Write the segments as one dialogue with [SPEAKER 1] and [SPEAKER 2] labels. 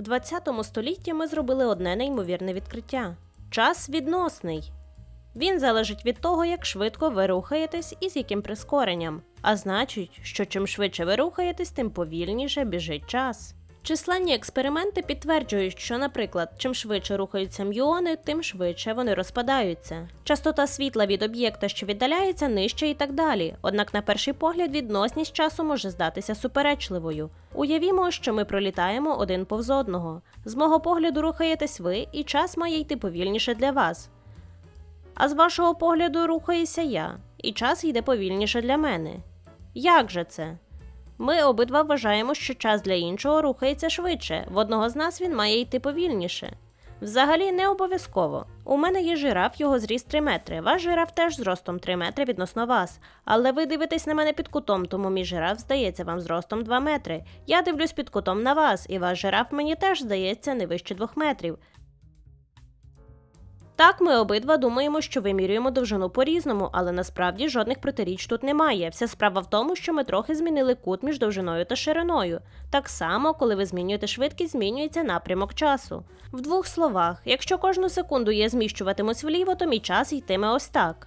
[SPEAKER 1] В 20 столітті ми зробили одне неймовірне відкриття: час відносний. Він залежить від того, як швидко ви рухаєтесь і з яким прискоренням. А значить, що чим швидше ви рухаєтесь, тим повільніше біжить час. Численні експерименти підтверджують, що, наприклад, чим швидше рухаються мюони, тим швидше вони розпадаються. Частота світла від об'єкта, що віддаляється, нижча і так далі. Однак, на перший погляд, відносність часу може здатися суперечливою. Уявімо, що ми пролітаємо один повз одного. З мого погляду рухаєтесь ви, і час має йти повільніше для вас. А з вашого погляду рухаюся я, і час йде повільніше для мене. Як же це? Ми обидва вважаємо, що час для іншого рухається швидше, в одного з нас він має йти повільніше. Взагалі не обов'язково. У мене є жираф, його зріст 3 метри. Ваш жираф теж зростом 3 метри відносно вас. Але ви дивитесь на мене під кутом, тому мій жираф здається вам зростом 2 метри. Я дивлюсь під кутом на вас, і ваш жираф мені теж здається не вище 2 метрів. Так, ми обидва думаємо, що вимірюємо довжину по-різному, але насправді жодних протиріч тут немає. Вся справа в тому, що ми трохи змінили кут між довжиною та шириною. Так само, коли ви змінюєте швидкість, змінюється напрямок часу. В двох словах, якщо кожну секунду я зміщуватимусь вліво, то мій час йтиме ось так.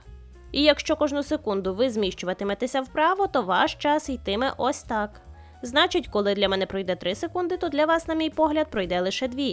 [SPEAKER 1] І якщо кожну секунду ви зміщуватиметеся вправо, то ваш час йтиме ось так. Значить, коли для мене пройде 3 секунди, то для вас, на мій погляд, пройде лише 2.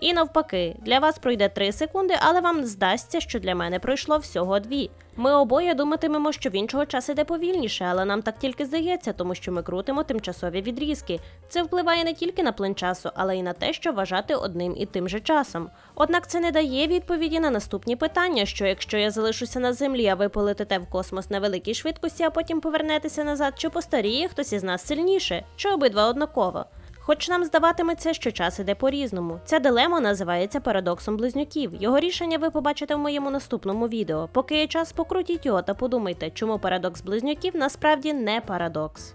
[SPEAKER 1] І навпаки, для вас пройде 3 секунди, але вам здасться, що для мене пройшло всього 2. Ми обоє думатимемо, що в іншого час іде повільніше, але нам так тільки здається, тому що ми крутимо тимчасові відрізки. Це впливає не тільки на плин часу, але й на те, що вважати одним і тим же часом. Однак це не дає відповіді на наступні питання: що якщо я залишуся на землі, а ви полетите в космос на великій швидкості, а потім повернетеся назад, чи постаріє хтось із нас сильніше, чи обидва однаково. Хоч нам здаватиметься, що час іде по-різному. Ця дилема називається парадоксом близнюків. Його рішення ви побачите в моєму наступному відео. Поки є час, покрутіть його та подумайте, чому парадокс близнюків насправді не парадокс.